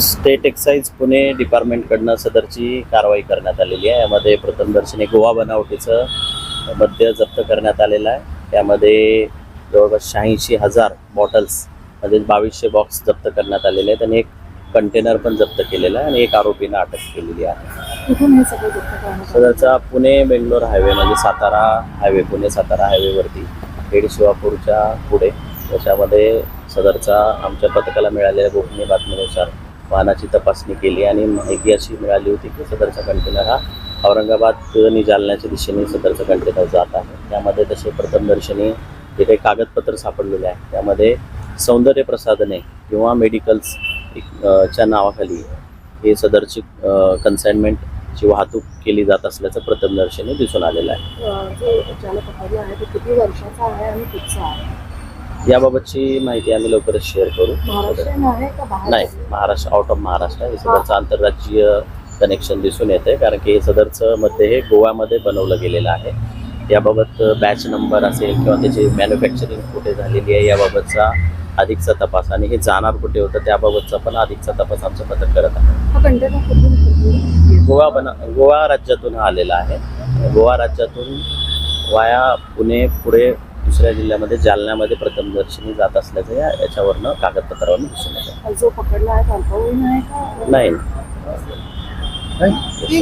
State excise Pune डिपार्टमेंटकडनं सदरची कारवाई करण्यात आलेली आहे. यामध्ये प्रथमदर्शनी गोवा बनावटीचं मद्य जप्त करण्यात आलेलं आहे. त्यामध्ये जवळपास शहाऐंशी हजार बॉटल्समध्ये बावीसशे बॉक्स जप्त करण्यात आलेले आहेत आणि एक कंटेनर पण जप्त केलेला आहे आणि एक आरोपींना अटक केलेली आहे. हे? सदरचा पुणे बेंगलोर हायवे म्हणजे सातारा हायवे पुणे सातारा हायवेवरती खेड शिवापूरच्या पुढे त्याच्यामध्ये सदरचा आमच्या पथकाला मिळालेल्या गोपनीय बातमीनुसार वाहनाची तपासणी केली आणि माहिती अशी मिळाली होती की सदरचा कंटेनर हा औरंगाबाद आणि जालन्याच्या दिशेने सदरचा कंटेनर जात आहे. त्यामध्ये तसे प्रथमदर्शनी जे काही कागदपत्र सापडलेले आहे. त्यामध्ये सौंदर्य प्रसाधने किंवा मेडिकल्स च्या नावाखाली हे सदरची कन्साइनमेंटची वाहतूक केली जात असल्याचं प्रथमदर्शनी दिसून आलेलं आहे? याबाबतची माहिती आम्ही लवकरच शेअर करू. नाही महाराष्ट्र आउट ऑफ महाराष्ट्र हे सदरचं आंतरराज्यीय कनेक्शन दिसून येते कारण की हे सदरचं मध्ये हे गोव्यामध्ये बनवलं गेलेलं आहे. याबाबत बॅच नंबर असेल किंवा त्याची मॅन्युफॅक्चरिंग कुठे झालेली आहे याबाबतचा अधिकचा तपास. आणि हे जाणार कुठे होतं त्याबाबतचा पण अधिकचा तपास आमचं पथक करत आहे? गोवा बना गोवा राज्यातून हा आलेला आहे. गोवा राज्यातून वाया पुणे पुढे दुसऱ्या जिल्ह्यामध्ये जालन्यामध्ये प्रथमदर्शनी जात असल्याचं या याच्यावरनं कागदपत्रावरून दिसून येतं. जो पकडला आहे तो अल्पवयीन आहे का? नाही. नाही.